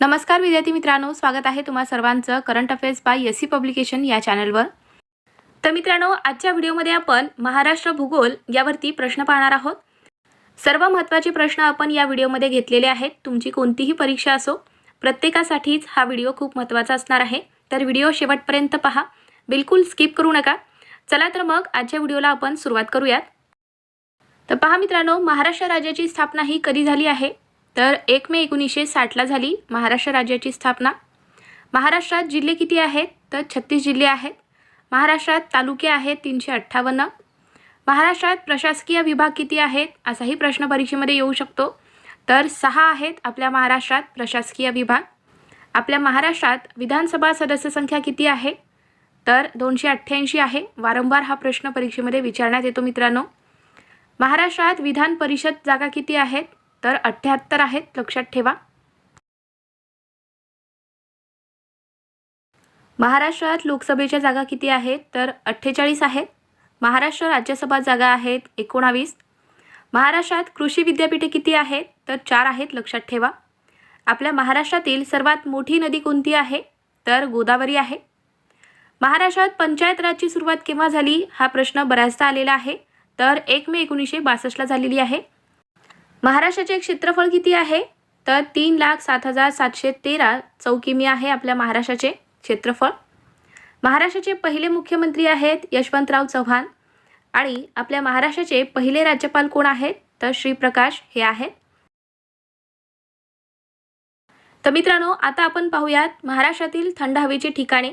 नमस्कार विद्यार्थी मित्रांनो स्वागत आहे तुम्हा सर्वांचं current affairs by S C publication या चॅनलवर. तर मित्रांनो आजच्या व्हिडिओमध्ये आपण महाराष्ट्र भूगोल यावरती प्रश्न पाहणार आहोत. सर्व महत्त्वाचे प्रश्न आपण या व्हिडिओमध्ये घेतलेले आहेत. तुमची कोणतीही परीक्षा असो प्रत्येकासाठीच हा व्हिडिओ खूप महत्त्वाचा असणार आहे. तर व्हिडिओ शेवटपर्यंत पहा. बिलकुल स्किप करू नका. चला तर मग आजच्या व्हिडिओला आपण सुरुवात करूयात. तर पहा मित्रांनो महाराष्ट्र राज्याची स्थापना ही कधी झाली आहे? तर एक मे एकोणीसशे साठला झाली महाराष्ट्र राज्याची स्थापना. महाराष्ट्रात जिल्हे किती आहेत? तर छत्तीस जिल्हे आहेत. महाराष्ट्रात तालुके आहेत तीनशे अठ्ठावन्न. महाराष्ट्रात प्रशासकीय विभाग किती आहेत? असाही प्रश्न परीक्षेमध्ये येऊ शकतो. तर सहा आहेत आपल्या महाराष्ट्रात प्रशासकीय विभाग. आपल्या महाराष्ट्रात विधानसभा सदस्य संख्या किती आहे? तर दोनशे अठ्ठ्याऐंशी आहे. वारंवार हा प्रश्न परीक्षेमध्ये विचारण्यात येतो मित्रांनो. महाराष्ट्रात विधान परिषद जागा किती आहेत? तर अठ्ठ्याहत्तर आहेत लक्षात ठेवा. महाराष्ट्रात लोकसभेच्या जागा किती आहेत? तर अठ्ठेचाळीस आहेत. महाराष्ट्र राज्यसभा जागा आहेत एकोणावीस. महाराष्ट्रात कृषी विद्यापीठे किती आहेत? तर चार आहेत लक्षात ठेवा. आपल्या महाराष्ट्रातील सर्वात मोठी नदी कोणती आहे? तर गोदावरी आहे. महाराष्ट्रात पंचायत राजची सुरुवात केव्हा झाली? हा प्रश्न बऱ्याचदा आलेला आहे. तर एक मे एकोणीसशे बासष्टला झालेली आहे. महाराष्ट्राचे क्षेत्रफळ किती आहे? तर तीन लाख सात हजार सातशे तेरा चौकिमी आहे आपल्या महाराष्ट्राचे क्षेत्रफळ. महाराष्ट्राचे पहिले मुख्यमंत्री आहेत यशवंतराव चव्हाण. आणि आपल्या महाराष्ट्राचे पहिले राज्यपाल कोण आहेत? तर श्रीप्रकाश हे आहेत. तर मित्रांनो आता आपण पाहूयात महाराष्ट्रातील थंड हवेची ठिकाणे.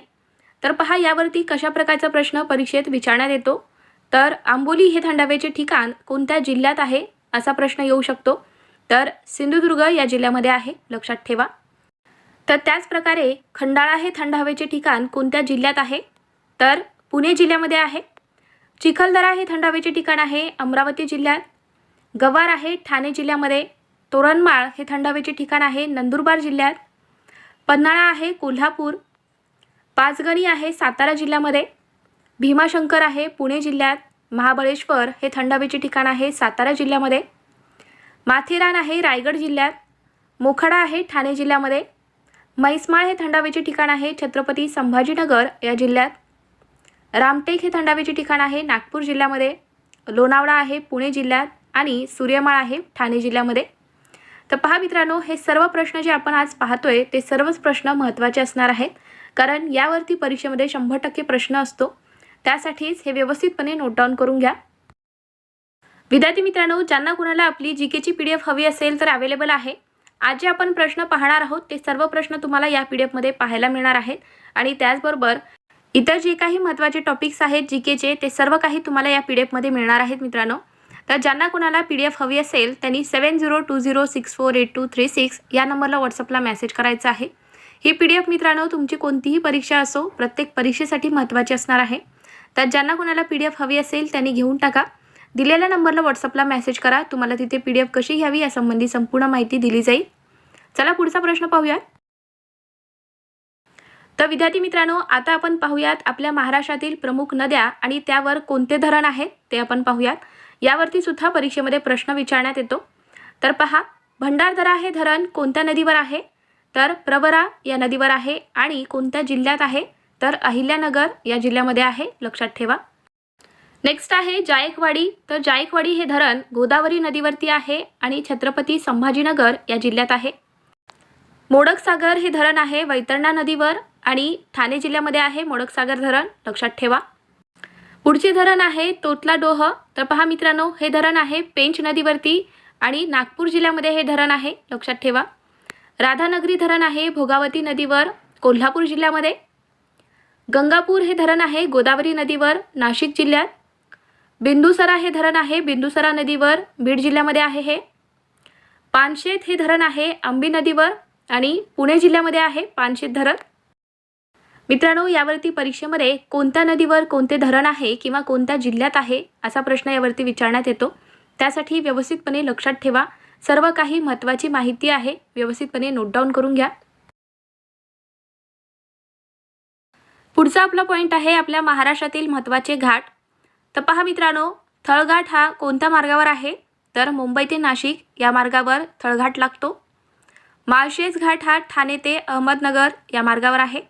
तर पहा यावरती कशा प्रकारचा प्रश्न परीक्षेत विचारण्यात येतो? तर आंबोली हे थंड हवेचे ठिकाण कोणत्या जिल्ह्यात आहे? असा प्रश्न येऊ शकतो. तर सिंधुदुर्ग या जिल्ह्यामध्ये आहे. लक्षात ठेवा. तर त्याचप्रकारे खंडाळा हे थंड हवेचे ठिकाण कोणत्या जिल्ह्यात आहे? तर पुणे जिल्ह्यामध्ये आहे. चिखलदरा हे थंड हवेचे ठिकाण आहे. अमरावती जिल्ह्यात. गवार आहे. ठाणे जिल्ह्यामध्ये. तोरणमाळ हे थंड हवेचे ठिकाण आहे. नंदुरबार जिल्ह्यात. पन्हाळा आहे. कोल्हापूर. पाचगणी आहे. सातारा जिल्ह्यामध्ये. भीमाशंकर आहे. पुणे जिल्ह्यात. महाबळेश्वर हे थंड हवेचे ठिकाण आहे सातारा जिल्ह्यामध्ये. माथेरान आहे रायगड जिल्ह्यात. मोखाडा आहे ठाणे जिल्ह्यामध्ये. म्हैसमाळ हे थंड हवेचे ठिकाण आहे छत्रपती संभाजीनगर या जिल्ह्यात. रामटेक हे थंड हवेचे ठिकाण आहे नागपूर जिल्ह्यामध्ये. लोणावळा आहे पुणे जिल्ह्यात आणि सूर्यमाळ आहे ठाणे जिल्ह्यामध्ये. तर पहा मित्रांनो हे सर्व प्रश्न जे आपण आज पाहतोय ते सर्वच प्रश्न महत्त्वाचे असणार आहेत. कारण यावरती परीक्षेमध्ये शंभर टक्के प्रश्न असतो. त्यासाठीच हे व्यवस्थितपणे नोट डाऊन करून घ्या. विद्यार्थी मित्रांनो ज्यांना कुणाला आपली जी केची पी डी एफ हवी असेल तर अवेलेबल आहे. आज जे आपण प्रश्न पाहणार आहोत ते सर्व प्रश्न तुम्हाला या पी डी एफमध्ये पाहायला मिळणार आहेत. आणि त्याचबरोबर इतर जे काही महत्त्वाचे टॉपिक्स आहेत जी केचे ते सर्व काही तुम्हाला या पी डी एफमध्ये मिळणार आहेत मित्रांनो. तर ज्यांना कुणाला पी डी एफ हवी असेल त्यांनी seven zero two zero six four eight two three six या नंबरला व्हॉट्सअपला मेसेज करायचा आहे. ही पी डी एफ मित्रांनो तुमची कोणतीही परीक्षा असो प्रत्येक परीक्षेसाठी महत्त्वाची असणार आहे. तर ज्यांना कोणाला पी डी एफ हवी असेल त्यांनी घेऊन टाका. दिलेल्या नंबरला व्हॉट्सअपला मेसेज करा. तुम्हाला तिथे पी डी एफ कशी घ्यावी यासंबंधी संपूर्ण माहिती दिली जाईल. चला पुढचा प्रश्न पाहूयात. तर विद्यार्थी मित्रांनो आता आपण पाहूयात आपल्या महाराष्ट्रातील प्रमुख नद्या आणि त्यावर कोणते धरण आहे ते आपण पाहूयात. यावरती सुद्धा परीक्षेमध्ये प्रश्न विचारण्यात येतो. तर पहा भंडारदरा हे धरण कोणत्या नदीवर आहे? तर प्रवरा या नदीवर आहे आणि कोणत्या जिल्ह्यात आहे? तर अहिल्यानगर या जिल्ह्यामध्ये आहे. लक्षात ठेवा. नेक्स्ट आहे जायकवाडी. तर जायकवाडी हे धरण गोदावरी नदीवरती आहे आणि छत्रपती संभाजीनगर या जिल्ह्यात आहे. मोडकसागर हे धरण आहे वैतरणा नदीवर आणि ठाणे जिल्ह्यामध्ये आहे मोडकसागर धरण. लक्षात ठेवा. पुढचे धरण आहे तोतला डोह तर पहा मित्रांनो हे धरण आहे पेंच नदीवरती आणि नागपूर जिल्ह्यामध्ये हे धरण आहे. लक्षात ठेवा. राधानगरी धरण आहे भोगावती नदीवर कोल्हापूर जिल्ह्यामध्ये. गंगापूर हे धरण आहे गोदावरी नदीवर नाशिक जिल्ह्यात. बिंदुसरा हे धरण आहे बिंदुसरा नदीवर बीड जिल्ह्यामध्ये आहे हे. पानशेत हे धरण आहे आंबी नदीवर आणि पुणे जिल्ह्यामध्ये आहे पानशेत धरण. मित्रांनो यावरती परीक्षेमध्ये कोणत्या नदीवर कोणते धरण आहे किंवा कोणत्या जिल्ह्यात आहे असा प्रश्न यावरती विचारण्यात येतो. त्यासाठी व्यवस्थितपणे लक्षात ठेवा. सर्व काही महत्त्वाची माहिती आहे व्यवस्थितपणे नोट डाऊन करून घ्या. पुढचा आपला पॉईंट आहे आपल्या महाराष्ट्रातील महत्त्वाचे घाट. तर पहा मित्रांनो थळघाट हा कोणत्या मार्गावर आहे? तर मुंबई ते नाशिक या मार्गावर थळघाट लागतो. माळशेज घाट हा ठाणे ते अहमदनगर या मार्गावर आहे.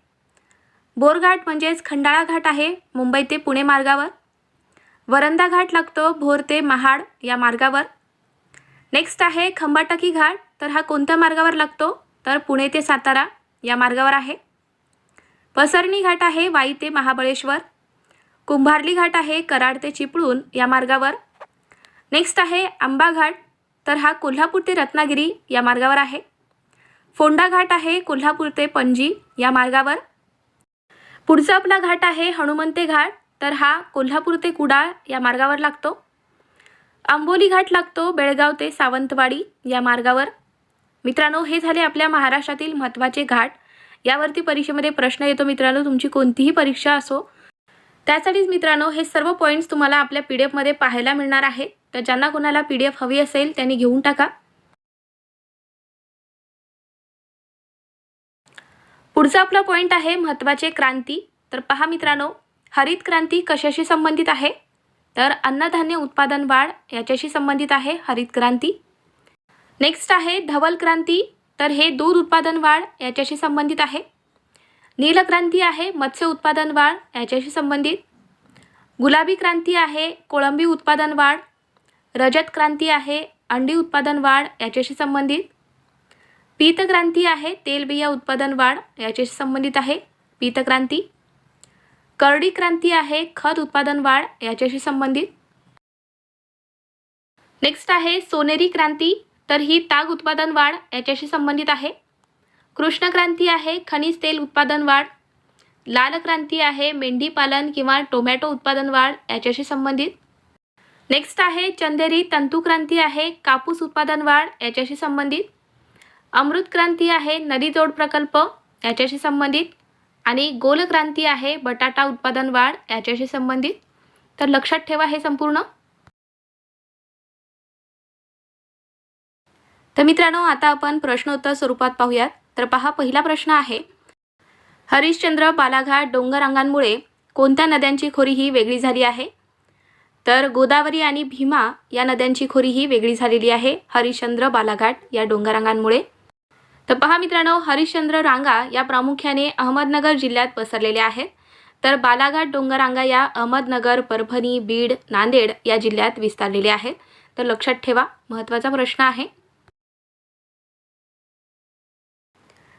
बोरघाट म्हणजेच खंडाळा घाट आहे मुंबई ते पुणे मार्गावर. वरंदा घाट लागतो भोर ते महाड या मार्गावर. नेक्स्ट आहे खंबाटकी घाट. तर हा कोणत्या मार्गावर लागतो? तर पुणे ते सातारा या मार्गावर आहे. पसरणी घाट आहे वाई ते महाबळेश्वर. कुंभारली घाट आहे कराड ते चिपळूण या मार्गावर. नेक्स्ट आहे आंबा घाट तर हा कोल्हापूर ते रत्नागिरी या मार्गावर आहे. फोंडा घाट आहे कोल्हापूर ते पणजी या मार्गावर. पुढचा आपला घाट आहे हनुमंते घाट तर हा कोल्हापूर ते कुडाळ या मार्गावर लागतो. आंबोली घाट लागतो बेळगाव ते सावंतवाडी या मार्गावर. मित्रांनो हे झाले आपल्या महाराष्ट्रातील महत्त्वाचे घाट. यावरती परीक्षेमध्ये प्रश्न येतो मित्रांनो तुमची कोणतीही परीक्षा असो. त्यासाठीच मित्रांनो हे सर्व पॉईंट्स तुम्हाला आपल्या पी डी एफमध्ये पाहायला मिळणार आहे. तर ज्यांना कोणाला पी डी एफ हवी असेल त्यांनी घेऊन टाका. पुढचा आपला पॉईंट आहे महत्त्वाचे क्रांती. तर पहा मित्रांनो हरित क्रांती कशाशी संबंधित आहे? तर अन्नधान्य उत्पादन वाढ याच्याशी संबंधित आहे हरित क्रांती. नेक्स्ट आहे धवल क्रांती. तर हे दूध उत्पादन वाढ याच्याशी संबंधित आहे. नीलक्रांती आहे मत्स्य उत्पादन वाढ याच्याशी संबंधित. गुलाबी क्रांती आहे कोळंबी उत्पादन वाढ. रजत क्रांती आहे अंडी उत्पादन वाढ याच्याशी संबंधित. पीतक्रांती आहे तेलबिया उत्पादन वाढ याच्याशी संबंधित आहे पीतक्रांती करडी क्रांती आहे खत उत्पादन वाढ याच्याशी संबंधित. नेक्स्ट आहे सोनेरी क्रांती. तर ही ताग उत्पादन वाढ याच्याशी संबंधित आहे. कृष्ण क्रांती आहे खनिज तेल उत्पादन वाढ. लाल क्रांती आहे मेंढी पालन किंवा टोमॅटो उत्पादन वाढ याच्याशी संबंधित. नेक्स्ट आहे चंदेरी तंतू क्रांती आहे कापूस उत्पादन वाढ याच्याशी संबंधित. अमृत क्रांती आहे नदीजोड प्रकल्प याच्याशी संबंधित. आणि गोल क्रांती आहे बटाटा उत्पादन वाढ याच्याशी संबंधित. तर लक्षात ठेवा हे संपूर्ण. तर मित्रांनो आता आपण प्रश्नोत्तर स्वरूपात पाहूयात. तर पहा पहिला प्रश्न आहे हरिश्चंद्र बालाघाट डोंगररांगांमुळे कोणत्या नद्यांची खोरी ही वेगळी झाली आहे? तर गोदावरी आणि भीमा या नद्यांची खोरी ही वेगळी झालेली आहे हरिश्चंद्र बालाघाट या डोंगरांगांमुळे. तर पहा मित्रांनो हरिश्चंद्र रांगा या प्रामुख्याने अहमदनगर जिल्ह्यात पसरलेल्या आहेत. तर बालाघाट डोंगरांगा या अहमदनगर परभणी बीड नांदेड या जिल्ह्यात विस्तारलेल्या आहेत. तर लक्षात ठेवा महत्त्वाचा प्रश्न आहे.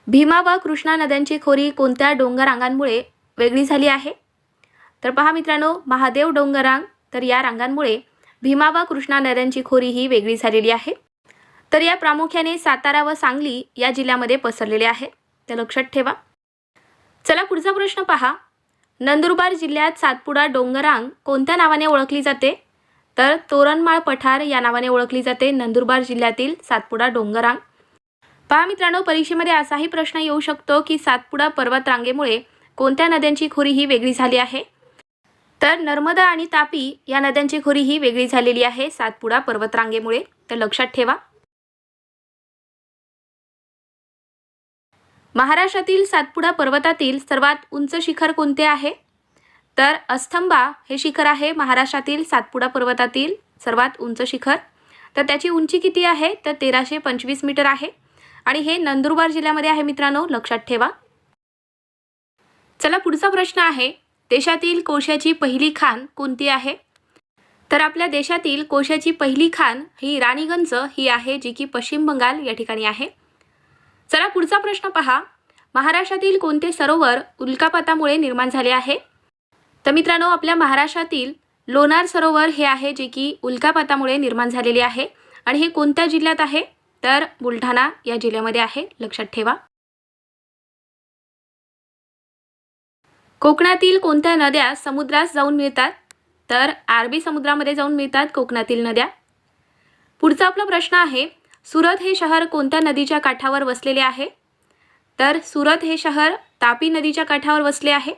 भीमा व कृष्णा नद्यांची खोरी कोणत्या डोंगररांगांमुळे वेगळी झाली आहे? तर पहा मित्रांनो महादेव डोंगरांग तर या रांगांमुळे भीमा व कृष्णा नद्यांची खोरी ही वेगळी झालेली आहे. तर या प्रामुख्याने सातारा व सांगली या जिल्ह्यामध्ये पसरलेले आहे. ते लक्षात ठेवा. चला पुढचा प्रश्न पहा. नंदुरबार जिल्ह्यात सातपुडा डोंगरांग कोणत्या नावाने ओळखली जाते? तर तोरणमाळ पठार या नावाने ओळखली जाते नंदुरबार जिल्ह्यातील सातपुडा डोंगरांग. पहा मित्रांनो परीक्षेमध्ये असाही प्रश्न येऊ शकतो की सातपुडा पर्वतरांगेमुळे कोणत्या नद्यांची खोरी ही वेगळी झाली आहे? तर नर्मदा आणि तापी या नद्यांची खोरी ही वेगळी झालेली आहे सातपुडा पर्वतरांगेमुळे. तर लक्षात ठेवा. महाराष्ट्रातील सातपुडा पर्वतातील सर्वात उंच शिखर कोणते आहे? तर अस्थंबा हे शिखर आहे महाराष्ट्रातील सातपुडा पर्वतातील सर्वात उंच शिखर. तर त्याची उंची किती आहे? तर तेराशे पंचवीस मीटर आहे. आणि हे नंदुरबार जिल्ह्यामध्ये आहे मित्रांनो. लक्षात ठेवा. चला पुढचा प्रश्न आहे. देशातील कोशाची पहिली खान कोणती आहे? तर आपल्या देशातील कोशाची पहिली खान ही राणीगंज ही आहे जी की पश्चिम बंगाल या ठिकाणी आहे. चला पुढचा प्रश्न पहा. महाराष्ट्रातील कोणते सरोवर उल्कापातामुळे निर्माण झाले आहे? तर मित्रांनो आपल्या महाराष्ट्रातील लोणार सरोवर हे आहे जे की उल्कापातामुळे निर्माण झालेले आहे. आणि हे कोणत्या जिल्ह्यात आहे? तर बुलढाणा या जिल्ह्यामध्ये आहे. लक्षात ठेवा. कोकणातील कोणत्या नद्या समुद्रास जाऊन मिळतात? तर अरबी समुद्रामध्ये जाऊन मिळतात कोकणातील नद्या. पुढचा आपला प्रश्न आहे सुरत हे शहर कोणत्या नदीच्या काठावर वसलेले आहे? तर सुरत हे शहर तापी नदीच्या काठावर वसले आहे.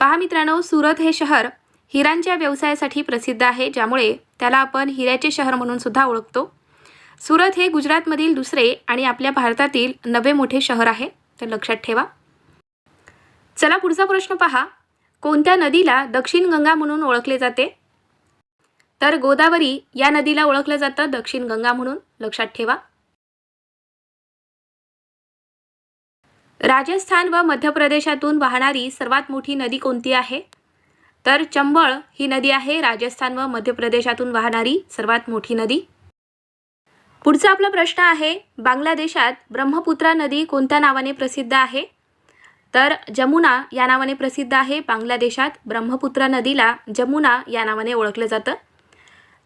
पहा मित्रांनो सुरत हे शहर हिरांच्या व्यवसायासाठी प्रसिद्ध आहे ज्यामुळे त्याला आपण हिऱ्याचे शहर म्हणून सुद्धा ओळखतो. सुरत हे गुजरातमधील दुसरे आणि आपल्या भारतातील नवे मोठे शहर आहे. तर लक्षात ठेवा. चला पुढचा प्रश्न पहा. कोणत्या नदीला दक्षिण गंगा म्हणून ओळखले जाते? तर गोदावरी या नदीला ओळखलं जातं दक्षिण गंगा म्हणून. लक्षात ठेवा. राजस्थान व मध्य प्रदेशातून वाहणारी सर्वात मोठी नदी कोणती आहे? तर चंबळ ही नदी आहे. राजस्थान व मध्य प्रदेशातून वाहणारी सर्वात मोठी नदी. पुढचा आपला प्रश्न आहे बांगलादेशात ब्रह्मपुत्रा नदी कोणत्या नावाने प्रसिद्ध आहे? तर जमुना या नावाने प्रसिद्ध आहे बांगलादेशात ब्रह्मपुत्रा नदीला जमुना या नावाने ओळखलं जातं.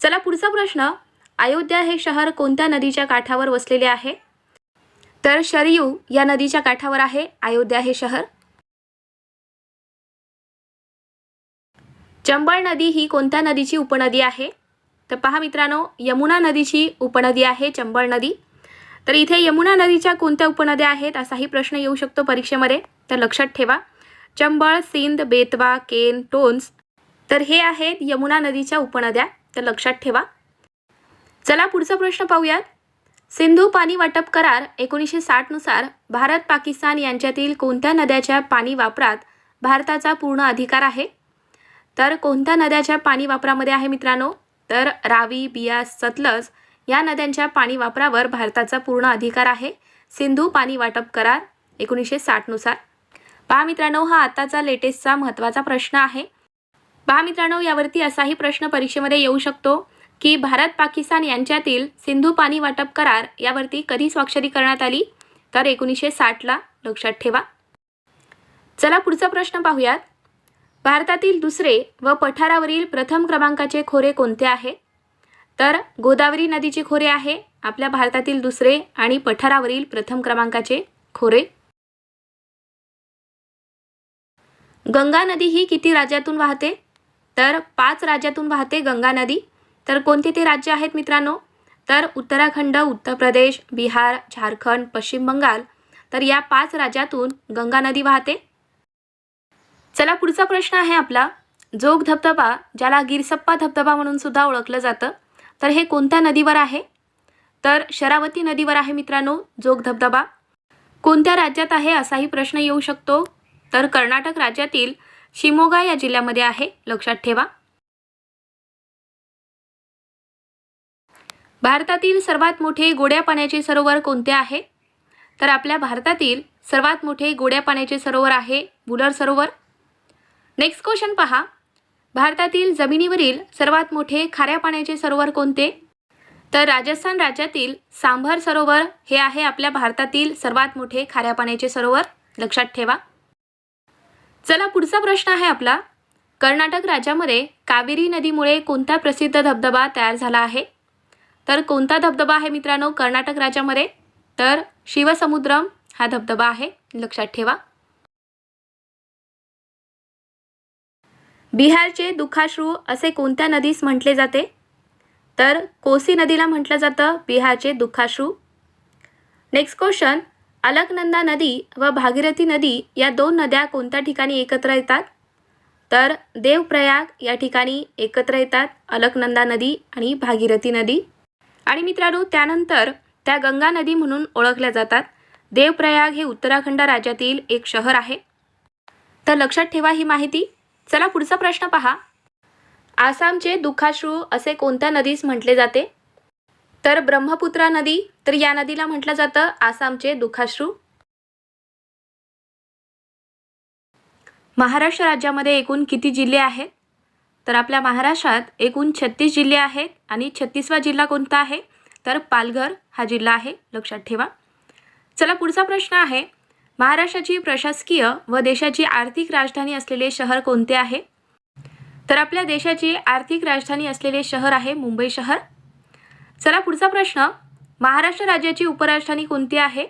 चला पुढचा प्रश्न अयोध्या हे शहर कोणत्या नदीच्या काठावर वसलेले आहे? तर शरयू या नदीच्या काठावर आहे अयोध्या हे शहर. चंबळ नदी ही कोणत्या नदीची उपनदी आहे? तर पहा मित्रांनो यमुना नदीची उपनदी आहे चंबळ नदी. तर इथे यमुना नदीच्या कोणत्या उपनद्या आहेत असाही प्रश्न येऊ शकतो परीक्षेमध्ये. तर लक्षात ठेवा. चंबळ सिंध बेतवा केन टोन्स. तर हे आहेत यमुना नदीच्या उपनद्या. तर लक्षात ठेवा. चला पुढचा प्रश्न पाहूयात. सिंधू पाणी वाटप करार एकोणीसशे साठनुसार भारत पाकिस्तान यांच्यातील कोणत्या नद्याच्या पाणी वापरात भारताचा पूर्ण अधिकार आहे? तर कोणत्या नद्याच्या पाणी वापरामध्ये आहे मित्रांनो? तर रावी बियास सतलज या नद्यांच्या पाणी वापरावर भारताचा पूर्ण अधिकार आहे. सिंधू पाणी वाटप करार एकोणीसशे साठनुसार पहा मित्रांनो हा आताचा लेटेस्टचा महत्त्वाचा प्रश्न आहे. पहा मित्रांनो यावरती असाही प्रश्न परीक्षेमध्ये येऊ शकतो की भारत पाकिस्तान यांच्यातील सिंधू पाणी वाटप करार यावरती कधी स्वाक्षरी करण्यात आली? तर एकोणीसशे साठला लक्षात ठेवा. चला पुढचा प्रश्न पाहूयात. भारतातील दुसरे व पठारावरील प्रथम क्रमांकाचे खोरे कोणते आहे? तर गोदावरी नदीचे खोरे आहे आपल्या भारतातील दुसरे आणि पठारावरील प्रथम क्रमांकाचे खोरे. गंगा नदी ही किती राज्यातून वाहते? तर पाच राज्यातून वाहते गंगा नदी. तर कोणते ते राज्य आहेत मित्रांनो? तर उत्तराखंड उत्तर प्रदेश बिहार झारखंड पश्चिम बंगाल. तर या पाच राज्यातून गंगा नदी वाहते. चला पुढचा प्रश्न आहे आपला. जोग धबधबा ज्याला गिरसप्पा धबधबा म्हणून सुद्धा ओळखलं जातं तर हे कोणत्या नदीवर आहे? तर शरावती नदीवर आहे मित्रांनो जोग धबधबा. कोणत्या राज्यात आहे असाही प्रश्न येऊ शकतो? तर कर्नाटक राज्यातील शिमोगा या जिल्ह्यामध्ये आहे लक्षात ठेवा. भारतातील सर्वात मोठे गोड्या पाण्याचे सरोवर कोणते आहे? तर आपल्या भारतातील सर्वात मोठे गोड्या पाण्याचे सरोवर आहे बुलर सरोवर. नेक्स्ट क्वेश्चन पहा. भारतातील जमिनीवरील सर्वात मोठे खाऱ्या पाण्याचे सरोवर कोणते? तर राजस्थान राज्यातील सांभर सरोवर हे आहे आपल्या भारतातील सर्वात मोठे खाऱ्या पाण्याचे सरोवर. लक्षात ठेवा. चला पुढचा प्रश्न आहे आपला. कर्नाटक राज्यामध्ये कावेरी नदीमुळे कोणता प्रसिद्ध धबधबा तयार झाला आहे? तर कोणता धबधबा आहे मित्रांनो कर्नाटक राज्यामध्ये? तर शिवसमुद्रम हा धबधबा आहे. लक्षात ठेवा. बिहारचे दुखाश्रू असे कोणत्या नदीस म्हटले जाते? तर कोसी नदीला म्हटलं जातं बिहारचे दुखाश्रू. नेक्स्ट क्वेश्चन अलकनंदा नदी व भागीरथी नदी या दोन नद्या कोणत्या ठिकाणी एकत्र येतात? तर देवप्रयाग या ठिकाणी एकत्र येतात अलकनंदा नदी आणि भागीरथी नदी. आणि मित्रांनो त्यानंतर त्या गंगा नदी म्हणून ओळखल्या जातात. देवप्रयाग हे उत्तराखंड राज्यातील एक शहर आहे. तर लक्षात ठेवा ही माहिती. चला पुढचा प्रश्न पहा. आसामचे दुखाश्रू असे कोणत्या नदीस म्हटले जाते? तर ब्रह्मपुत्रा नदी तर या नदीला म्हटलं जातं आसामचे दुखाश्रू. महाराष्ट्र राज्यामध्ये एकूण किती जिल्हे आहेत? तर आपल्या महाराष्ट्रात एकूण छत्तीस जिल्हे आहेत आणि छत्तीसवा जिल्हा कोणता आहे? तर पालघर हा जिल्हा आहे लक्षात ठेवा. चला पुढचा प्रश्न आहे. महाराष्ट्राची प्रशासकीय व देशाची आर्थिक राजधानी असलेले शहर कोणते आहे? तर आपल्या देशाची आर्थिक राजधानी असलेले शहर आहे मुंबई शहर. चला पुढचा प्रश्न महाराष्ट्र राज्याची उपराजधानी कोणती आहे?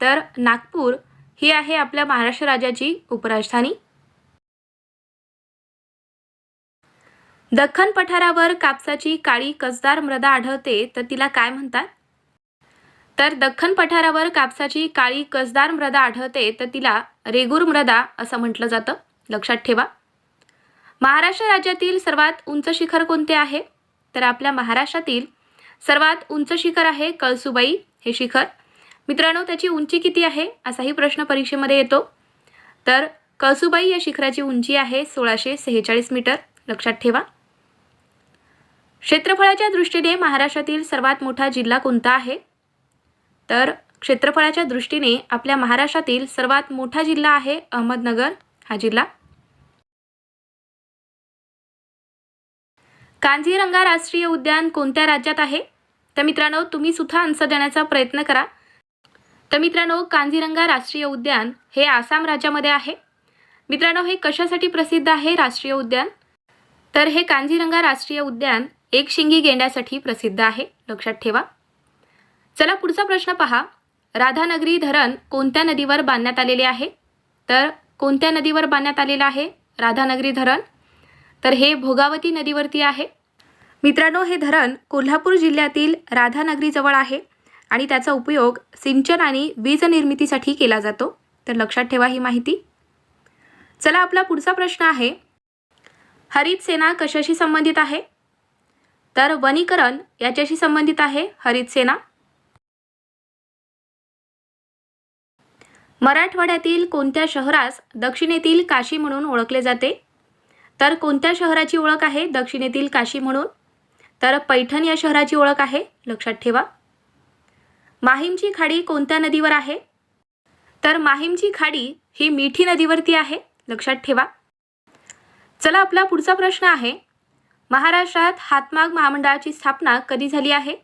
तर नागपूर ही आहे आपल्या महाराष्ट्र राज्याची उपराजधानी. दख्खन पठारावर कापसाची काळी कसदार मृदा आढळते तर तिला काय म्हणतात? तर दख्खन पठारावर कापसाची काळी कसदार मृदा आढळते तर तिला रेगूर मृदा असं म्हटलं जातं. लक्षात ठेवा. महाराष्ट्र राज्यातील सर्वात उंच शिखर कोणते आहे? तर आपल्या महाराष्ट्रातील सर्वात उंच शिखर आहे कळसुबाई हे शिखर. मित्रांनो त्याची उंची किती आहे असाही प्रश्न परीक्षेमध्ये येतो. तर कळसुबाई या शिखराची उंची आहे सोळाशे सेहेचाळीस मीटर. लक्षात ठेवा. क्षेत्रफळाच्या दृष्टीने महाराष्ट्रातील सर्वात मोठा जिल्हा कोणता आहे? तर क्षेत्रफळाच्या दृष्टीने आपल्या महाराष्ट्रातील सर्वात मोठा जिल्हा आहे अहमदनगर. हा जिल्हा. कांजीरंगा राष्ट्रीय उद्यान कोणत्या राज्यात आहे? तर मित्रांनो तुम्ही सुद्धा आन्सर देण्याचा प्रयत्न करा. तर मित्रांनो कांझीरंगा राष्ट्रीय उद्यान हे आसाम राज्यामध्ये आहे. मित्रांनो हे कशासाठी प्रसिद्ध आहे राष्ट्रीय उद्यान? तर हे कांजीरंगा राष्ट्रीय उद्यान एक शिंगी गेंड्यासाठी प्रसिद्ध आहे. लक्षात ठेवा. चला पुढचा प्रश्न पहा. राधानगरी धरण कोणत्या नदीवर बांधण्यात आलेले आहे? तर कोणत्या नदीवर बांधण्यात आलेलं आहे? राधानगरी धरण. तर हे भोगावती नदीवरती आहे. मित्रांनो हे धरण कोल्हापूर जिल्ह्यातील राधानगरीजवळ आहे आणि त्याचा उपयोग सिंचन आणि वीज निर्मितीसाठी केला जातो. तर लक्षात ठेवा ही माहिती. चला आपला पुढचा प्रश्न आहे. हरित सेना कशाशी संबंधित आहे? तर वनीकरण याच्याशी संबंधित आहे हरित सेना. मराठवाड्यातील कोणत्या शहरास दक्षिणेतील काशी म्हणून ओळखले जाते? तर कोणत्या शहराची ओळख आहे दक्षिणेतील काशी म्हणून? तर पैठण या शहराची ओळख आहे लक्षात ठेवा. माहीमची खाडी कोणत्या नदीवर आहे? तर माहीमची खाडी ही मिठी नदीवरती आहे लक्षात ठेवा. चला आपला पुढचा प्रश्न आहे महाराष्ट्रात हातमाग महामंडळाची स्थापना कधी झाली आहे?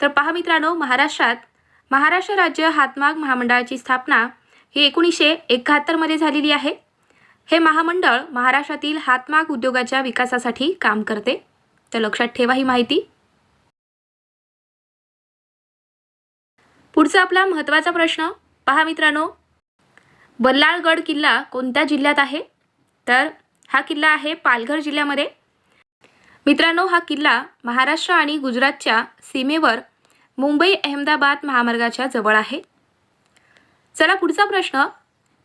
तर पहा मित्रांनो महाराष्ट्रात महाराष्ट्र राज्य हातमाग महामंडळाची स्थापना ही एकोणीसशे एकाहत्तरमध्ये झालेली आहे. हे महामंडळ महाराष्ट्रातील हातमाग उद्योगाच्या विकासासाठी काम करते. तर लक्षात ठेवा ही माहिती. पुढचा आपला महत्त्वाचा प्रश्न. पहा मित्रांनो बल्लाळगड किल्ला कोणत्या जिल्ह्यात आहे? तर हा किल्ला आहे पालघर जिल्ह्यामध्ये. मित्रांनो हा किल्ला महाराष्ट्र आणि गुजरातच्या सीमेवर मुंबई अहमदाबाद महामार्गाच्या जवळ आहे. चला पुढचा प्रश्न.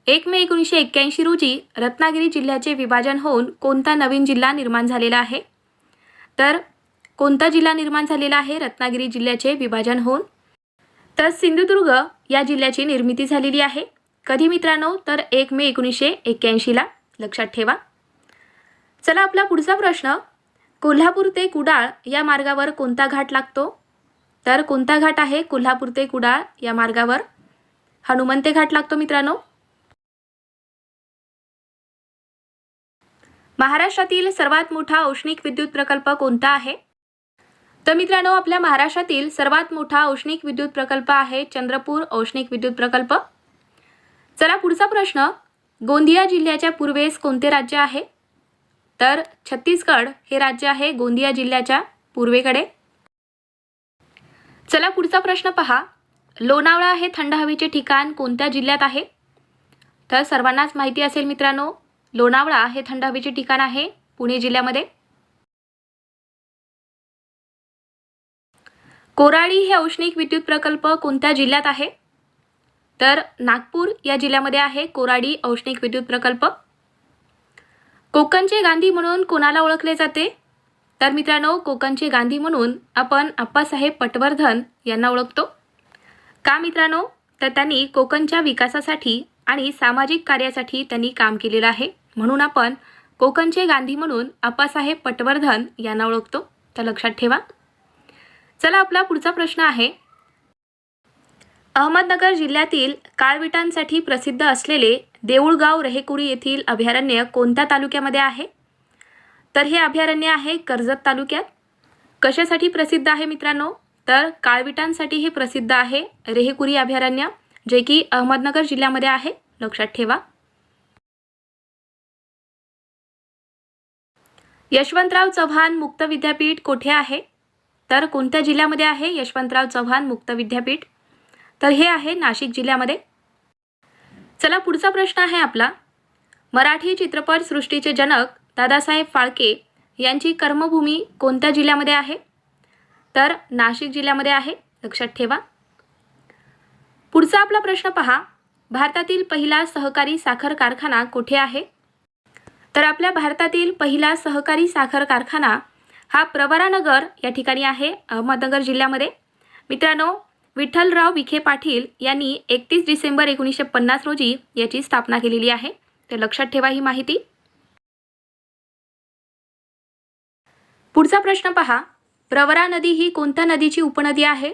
एक मे एकोणीसशे एक्क्याऐंशी रोजी रत्नागिरी जिल्ह्याचे विभाजन होऊन कोणता नवीन जिल्हा निर्माण झालेला आहे? तर कोणता जिल्हा निर्माण झालेला आहे? रत्नागिरी जिल्ह्याचे विभाजन होऊन. तर सिंधुदुर्ग या जिल्ह्याची निर्मिती झालेली आहे. कधी मित्रांनो? तर एक मे एकोणीसशे एक्क्याऐंशीला लक्षात ठेवा. चला आपला पुढचा प्रश्न. कोल्हापूर ते कुडाळ या मार्गावर कोणता घाट लागतो? तर कोणता घाट आहे कोल्हापूर ते कुडाळ या मार्गावर? हनुमंते घाट लागतो मित्रांनो. महाराष्ट्रातील सर्वात मोठा औष्णिक विद्युत प्रकल्प कोणता आहे? तर मित्रांनो आपल्या महाराष्ट्रातील सर्वात मोठा औष्णिक विद्युत प्रकल्प आहे चंद्रपूर औष्णिक विद्युत प्रकल्प. चला पुढचा प्रश्न. गोंदिया जिल्ह्याच्या पूर्वेस कोणते राज्य आहे? तर छत्तीसगड हे राज्य आहे गोंदिया जिल्ह्याच्या पूर्वेकडे. चला पुढचा प्रश्न पहा. लोणावळा हे थंड हवेचे ठिकाण कोणत्या जिल्ह्यात आहे? तर सर्वांनाच माहिती असेल मित्रांनो लोणावळा हे थंड हवेचे ठिकाण आहे पुणे जिल्ह्यामध्ये. कोराडी हे औष्णिक विद्युत प्रकल्प कोणत्या जिल्ह्यात आहे? तर नागपूर या जिल्ह्यामध्ये आहे कोराडी औष्णिक विद्युत प्रकल्प. कोकणचे गांधी म्हणून कोणाला ओळखले जाते? तर मित्रांनो कोकणचे गांधी म्हणून आपण आप्पासाहेब पटवर्धन यांना ओळखतो. का मित्रांनो? तर त्यांनी कोकणच्या विकासासाठी आणि सामाजिक कार्यासाठी त्यांनी काम केलेलं आहे. म्हणून आपण कोकणचे गांधी म्हणून आप्पासाहेब पटवर्धन यांना ओळखतो. तर लक्षात ठेवा. चला आपला पुढचा प्रश्न आहे. अहमदनगर जिल्ह्यातील काळविटांसाठी प्रसिद्ध असलेले देऊळगाव रेहेकुरी येथील अभयारण्य कोणत्या तालुक्यामध्ये आहे? तर हे अभयारण्य आहे कर्जत तालुक्यात. कशासाठी प्रसिद्ध आहे मित्रांनो? तर काळविटांसाठी हे प्रसिद्ध आहे रेहेकुरी अभयारण्य जे की अहमदनगर जिल्ह्यामध्ये आहे. लक्षात ठेवा. यशवंतराव चव्हाण मुक्त विद्यापीठ कोठे आहे? तर कोणत्या जिल्ह्यामध्ये आहे यशवंतराव चव्हाण मुक्त विद्यापीठ? तर हे आहे नाशिक जिल्ह्यामध्ये. चला पुढचा प्रश्न आहे आपला. मराठी चित्रपट सृष्टीचे जनक दादासाहेब फाळके यांची कर्मभूमी कोणत्या जिल्ह्यामध्ये आहे? तर नाशिक जिल्ह्यामध्ये आहे. लक्षात ठेवा. पुढचा आपला प्रश्न पहा. भारतातील पहिला सहकारी साखर कारखाना कुठे आहे? तर आपल्या भारतातील पहिला सहकारी साखर कारखाना हा प्रवरानगर या ठिकाणी आहे अहमदनगर जिल्ह्यामध्ये. मित्रांनो विठ्ठलराव विखे पाटील यांनी एकतीस डिसेंबर एकोणीसशे पन्नास रोजी याची स्थापना केलेली आहे. तर लक्षात ठेवा ही माहिती. पुढचा प्रश्न पहा. प्रवरा नदी ही कोणत्या नदीची उपनदी आहे?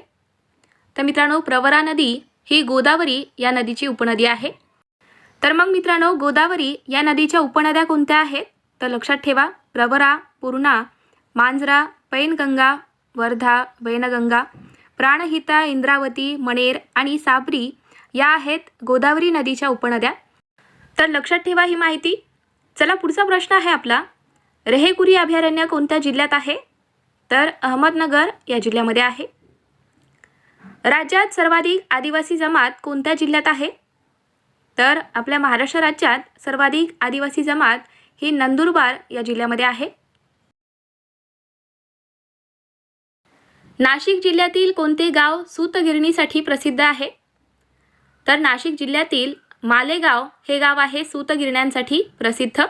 तर मित्रांनो प्रवरा नदी ही गोदावरी या नदीची उपनदी आहे. तर मग मित्रांनो गोदावरी या नदीच्या उपनद्या कोणत्या आहेत? तर लक्षात ठेवा प्रवरा पूर्णा मांजरा पैनगंगा वर्धा वैनगंगा प्राणहिता इंद्रावती मणेर आणि साबरी या आहेत गोदावरी नदीच्या उपनद्या. तर लक्षात ठेवा ही माहिती. चला पुढचा प्रश्न आहे आपला. रेहेकुरी अभयारण्य कोणत्या जिल्ह्यात आहे? तर अहमदनगर या जिल्ह्यामध्ये आहे. राज्यात सर्वाधिक आदिवासी जमात कोणत्या जिल्ह्यात आहे? तर आपल्या महाराष्ट्र राज्यात सर्वाधिक आदिवासी जमात ही नंदुरबार या जिल्ह्यामध्ये आहे. नाशिक जिल्ह्यातील कोणते गाव सूतगिरणीसाठी प्रसिद्ध आहे? तर नाशिक जिल्ह्यातील मालेगाव हे गाव आहे सूतगिरण्यांसाठी प्रसिद्ध.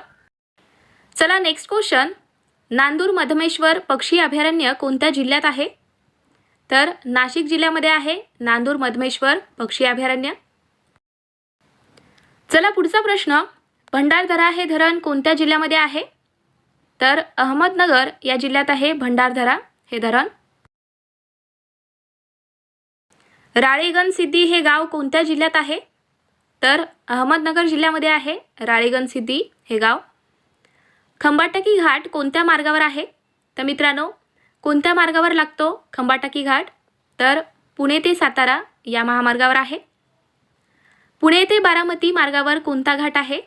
चला नेक्स्ट क्वेश्चन नांदूर मधमेश्वर पक्षी अभयारण्य कोणत्या जिल्ह्यात आहे? तर नाशिक जिल्ह्यामध्ये आहे नांदूर मधमेश्वर पक्षी अभयारण्य. चला पुढचा प्रश्न. भंडारधरा हे धरण कोणत्या जिल्ह्यामध्ये आहे? तर अहमदनगर या जिल्ह्यात आहे भंडारधरा हे धरण. राळेगण सिद्धी हे गाव कोणत्या जिल्ह्यात आहे? तर अहमदनगर जिल्ह्यामध्ये आहे राळेगण सिद्धी हे गाव. खंबाटकी घाट कोणत्या मार्गावर आहे? तर मित्रांनो कोणत्या मार्गावर लागतो खंबाटकी घाट? तर पुणे ते सातारा या महामार्गावर आहे. पुणे ते बारामती मार्गावर कोणता घाट आहे?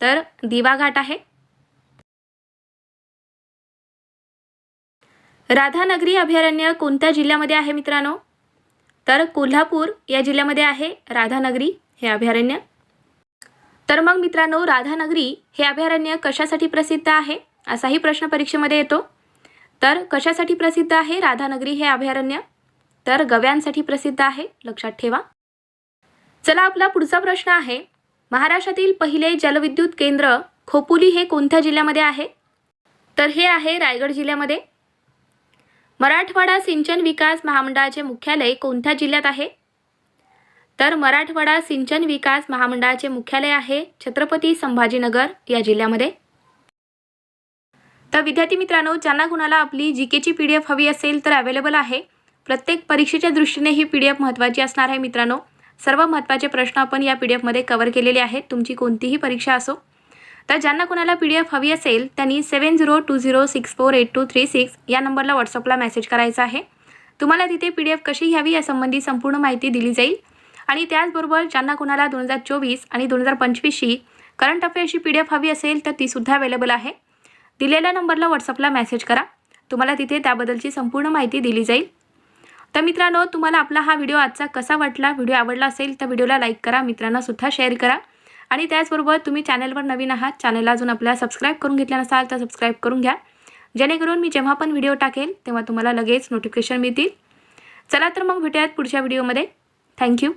तर दिवा घाट आहे. राधानगरी अभयारण्य कोणत्या जिल्ह्यामध्ये आहे मित्रांनो? तर कोल्हापूर या जिल्ह्यामध्ये आहे राधानगरी हे अभयारण्य. तर मग मित्रांनो राधानगरी हे अभयारण्य कशासाठी प्रसिद्ध आहे? असाही प्रश्न परीक्षेमध्ये येतो. तर कशासाठी प्रसिद्ध आहे राधानगरी हे अभयारण्य? तर गव्यांसाठी प्रसिद्ध आहे लक्षात ठेवा. चला आपला पुढचा प्रश्न आहे महाराष्ट्रातील पहिले जलविद्युत केंद्र खोपोली हे कोणत्या जिल्ह्यामध्ये आहे? तर हे आहे रायगड जिल्ह्यामध्ये. मराठवाडा सिंचन विकास महामंडळाचे मुख्यालय कोणत्या जिल्ह्यात आहे? तर मराठवाडा सिंचन विकास महामंडळाचे मुख्यालय आहे छत्रपती संभाजीनगर या जिल्ह्यामध्ये. तर विद्यार्थी मित्रांनो ज्यांना कुणाला आपली जी केची पी डी एफ हवी असेल तर अवेलेबल आहे. प्रत्येक परीक्षेच्या दृष्टीने ही पी डी एफ महत्त्वाची असणार आहे मित्रांनो. सर्व महत्त्वाचे प्रश्न आपण या पी डी एफमध्ये कवर केलेले आहेत. तुमची कोणतीही परीक्षा असो. तर ज्यांना कुणाला पी डी एफ हवी असेल त्यांनी seven zero two zero six four eight two three six या नंबरला व्हॉट्सअपला मेसेज करायचा आहे. तुम्हाला तिथे पी डी एफ कशी घ्यावी यासंबंधी संपूर्ण माहिती दिली जाईल. आणि त्याचबरोबर ज्यांना कुणाला दोन हजार चोवीस आणि दोन हजार पंचवीसशी करंट अफेअर्सची पी डी एफ हवी असेल तर तीसुद्धा अवेलेबल आहे. दिलेल्या नंबरला व्हॉट्सअपला मेसेज करा. तुम्हाला तिथे त्याबद्दलची संपूर्ण माहिती दिली जाईल. तर मित्रांनो तुम्हाला आपला हा व्हिडिओ आजचा कसा वाटला व्हिडिओ आवडला असेल तर व्हिडिओला लाईक करा मित्रांनासुद्धा शेअर करा. आणि त्याचबरोबर तुम्ही चॅनलवर नवीन आहात चॅनलला अजून आपल्याला सबस्क्राईब करून घेतल्या नसाल तर सबस्क्राईब करून घ्या. जेणेकरून मी जेव्हा पण व्हिडिओ टाकेल तेव्हा तुम्हाला लगेच नोटिफिकेशन मिळतील. चला तर मग भेटूयात पुढच्या व्हिडिओमध्ये थँक्यू